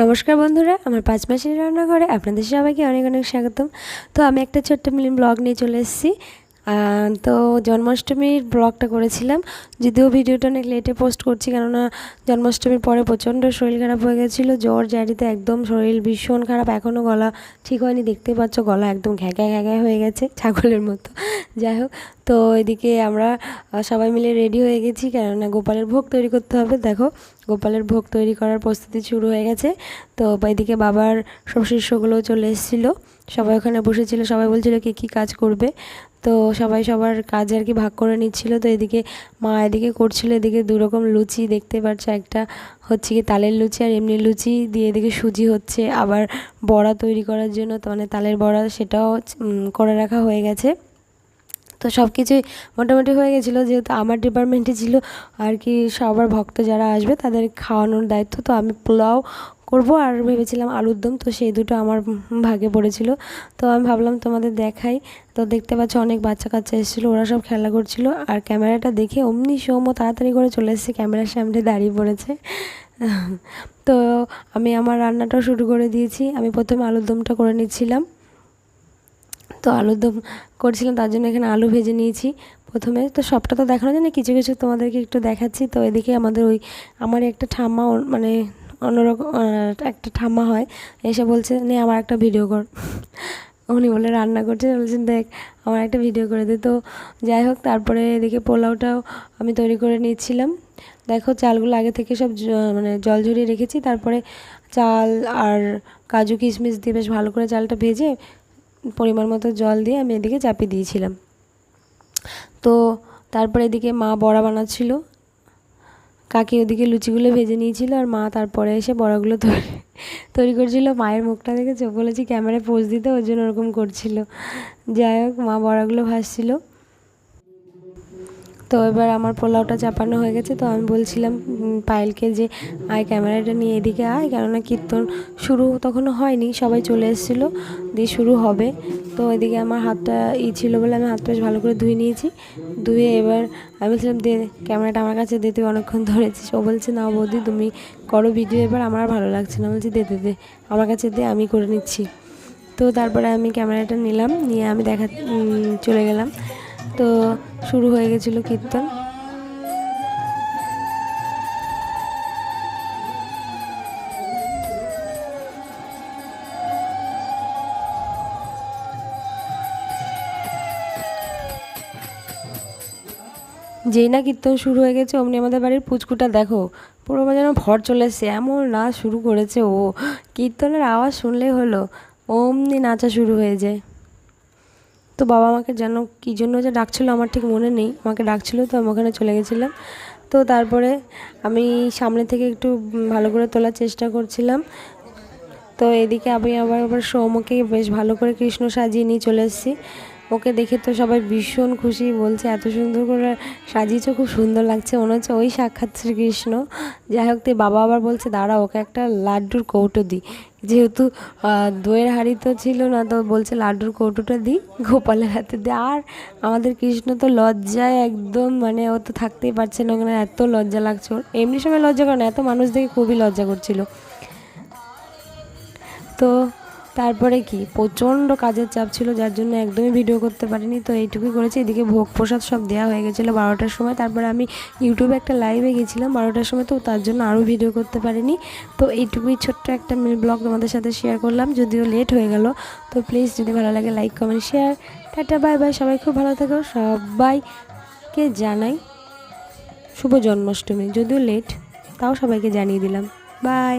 নমস্কার বন্ধুরা, আমার পাঁচ মাসের রান্নাঘরে আপনাদের সবাইকে অনেক অনেক স্বাগতম। তো আমি একটা ছোট্ট মিলিন ব্লগ নিয়ে চলে এসেছি। তো জন্মাষ্টমীর ব্লগটা করেছিলাম। যদিও ভিডিওটা অনেক লেটে পোস্ট করছি, কেননা জন্মাষ্টমীর পরে প্রচণ্ড শরীর খারাপ হয়ে গেছিল। জ্বর জারিতে একদম শরীর ভীষণ খারাপ। এখনও গলা ঠিক হয়নি, দেখতে পাচ্ছ গলা একদম ঘ্যাঘা ঘ্যাঘা হয়ে গেছে, ছাগলের মতো। যাই হোক, তো এদিকে আমরা সবাই মিলে রেডি হয়ে গেছি, কেননা গোপালের ভোগ তৈরি করতে হবে। দেখো গোপালের ভোগ তৈরি করার প্রস্তুতি শুরু হয়ে গেছে। তো এদিকে বাবার সব শিষ্যগুলোও চলে এসেছিল। সবাই ওখানে বসেছিল, সবাই বলছিল কে কী কাজ করবে। তো সবাই সবার কাজ আর কি ভাগ করে নিচ্ছিল। তো এদিকে মা এদিকে করছিল, এদিকে দুরকম লুচি দেখতে পাচ্ছ একটা হচ্ছে কি তালের লুচি আর এমনি লুচি দিয়ে এদিকে সুজি হচ্ছে। আবার বড়া তৈরি করার জন্য মানে তালের বড়া সেটাও করে রাখা হয়ে গেছে। তো সব কিছুই মোটামুটি হয়ে গেছিল, যেহেতু আমার ডিপার্টমেন্টে ছিল আর কি সবার ভক্ত যারা আসবে তাদের খাওয়ানোর দায়িত্ব, তো আমি পোলাও করব আর ভেবেছিলাম আলুর দম, তো সেই দুটো আমার ভাগে পড়েছিল। তো আমি ভাবলাম তোমাদের দেখাই, তো দেখতে পাচ্ছ অনেক বাচ্চা কাচ্চা এসেছিল, ওরা সব খেলা করছিল আর ক্যামেরাটা দেখে অমনি সৌম্য তাড়াতাড়ি করে চলে এসেছে, ক্যামেরার সামনে দাঁড়িয়ে পড়েছে। তো আমি আমার রান্নাটাও শুরু করে দিয়েছি, আমি প্রথমে আলুর দমটা করে নিচ্ছিলাম। তো আলুর দম করছিলাম, তার জন্য এখানে আলু ভেজে নিয়েছি প্রথমে। তো সবটা তো দেখানো যায় না কিছু কিছু তোমাদেরকে একটু দেখাচ্ছি। তো এদিকে আমাদের ওই, আমার একটা ঠাম্মা মানে অন্যরকম একটা ঠাম্মা হয়, এসে বলছে, নে আমার একটা ভিডিও কর। উনি বলে, রান্না করছে? বলছেন দেখ, আমার একটা ভিডিও করে দে। তো যাই হোক, তারপরে এদিকে পোলাওটাও আমি তৈরি করে নিচ্ছিলাম। দেখো, চালগুলো আগে থেকে সব মানে জল ঝরিয়ে রেখেছি। তারপরে চাল আর কাজু কিশমিশ দিয়ে বেশ ভালো করে চালটা ভেজে পরিমাণ মতো জল দিয়ে আমি এদিকে চাপিয়ে দিয়েছিলাম। তো তারপরে এদিকে মা বড়া বানাচ্ছিল। কাকি ওদিকে লুচিগুলো ভেজে নিয়েছিল আর মা তারপরে এসে বড়াগুলো তৈরি তৈরি করছিল। মায়ের মুখটা দেখে চোখ বলেছি, ক্যামেরায় পোজ দিতে। ওর জন্য ওরকম করছিল। যাই হোক, মা বড়াগুলো ভাসছিল তো এবার আমার পোলাওটা চাপানো হয়ে গেছে, তো আমি বলছিলাম পায়েলকে যে আয় ক্যামেরাটা নিয়ে এদিকে আয়, কেননা কীর্তন শুরু তখনও হয়নি, সবাই চলে এসেছিল, দিয়ে শুরু হবে। তো এদিকে আমার হাতটা ই ছিল বলে আমি হাতটা ভালো করে ধুয়ে নিয়েছি, ধুয়ে এবার আমি বলছিলাম, দে, ক্যামেরাটা আমার কাছে দে, তুই অনেকক্ষণ ধরেছিস। ও বলছে, না বৌদি, তুমি করো ভিডিও, এবার আমার ভালো লাগছে না। বলছি, দে দে দে, আমার কাছে দে, আমি করে নিচ্ছি। তো তারপরে আমি ক্যামেরাটা নিলাম, নিয়ে আমি দেখা চলে গেলাম। তো শুরু হয়ে গেছিল কীর্তন। যেই না কীর্তন শুরু হয়ে গেছে, অমনি আমাদের বাড়ির পুচকুটা দেখো, পুরো যেন ভর চলে এসছে, এমন নাচ শুরু করেছে ও। কীর্তনের আওয়াজ শুনলেই হলো, অমনি নাচা শুরু হয়ে যায়। তো বাবা আমাকে যেন, কী জন্য যে ডাকছিলো আমার ঠিক মনে নেই। আমাকে ডাকছিলো, তো আমি ওখানে চলে গেছিলাম। তো তারপরে আমি সামনে থেকে একটু ভালো করে তোলার চেষ্টা করছিলাম। তো এদিকে আমি আবার আবার সৌমকে বেশ ভালো করে কৃষ্ণ সাজিয়ে নিয়ে চলে এসেছি। ওকে দেখে তো সবাই ভীষণ খুশি বলছে, এত সুন্দর করে সাজিয়েছো, খুব সুন্দর লাগছে। মনে হচ্ছে ওই সাক্ষাৎ শ্রীকৃষ্ণ। যাই হোক বাবা আবার বলছে দাঁড়া ওকে একটা লাড্ডুর কৌটো দিই যেহেতু দইয়ের হাঁড়ি তো ছিল না, তো বলছে, লাড্ডুর কৌটোটা দিই গোপালের হাতে দিয়ে আর আমাদের কৃষ্ণ তো লজ্জায় একদম মানে ও তো থাকতেই পারছে না ওখানে, এত লজ্জা লাগছে ওর। এমনি সময় লজ্জা করে না, এত মানুষ দেখে খুবই লজ্জা করছিল। তো তারপরে কি? প্রচণ্ড কাজের চাপ ছিল, যার জন্য একদমই ভিডিও করতে পারিনি। তো এইটুকুই করেছি। এদিকে ভোগ প্রসাদ সব দেওয়া হয়ে গেছিল বারোটার সময়। তারপরে আমি ইউটিউবে একটা লাইভে গেছিলাম বারোটার সময়। তো তার জন্য আরও ভিডিও করতে পারিনি। তো এইটুকুই ছোট্ট একটা ব্লগ তোমাদের সাথে শেয়ার করলাম। যদিও লেট হয়ে গেল। তো প্লিজ যদি ভালো লাগে like comment share tata bye bye সবাই খুব ভালো থেকো। সবাইকে জানাই শুভ জন্মাষ্টমী। যদিও লেট তাও সবাইকে জানিয়ে দিলাম। বাই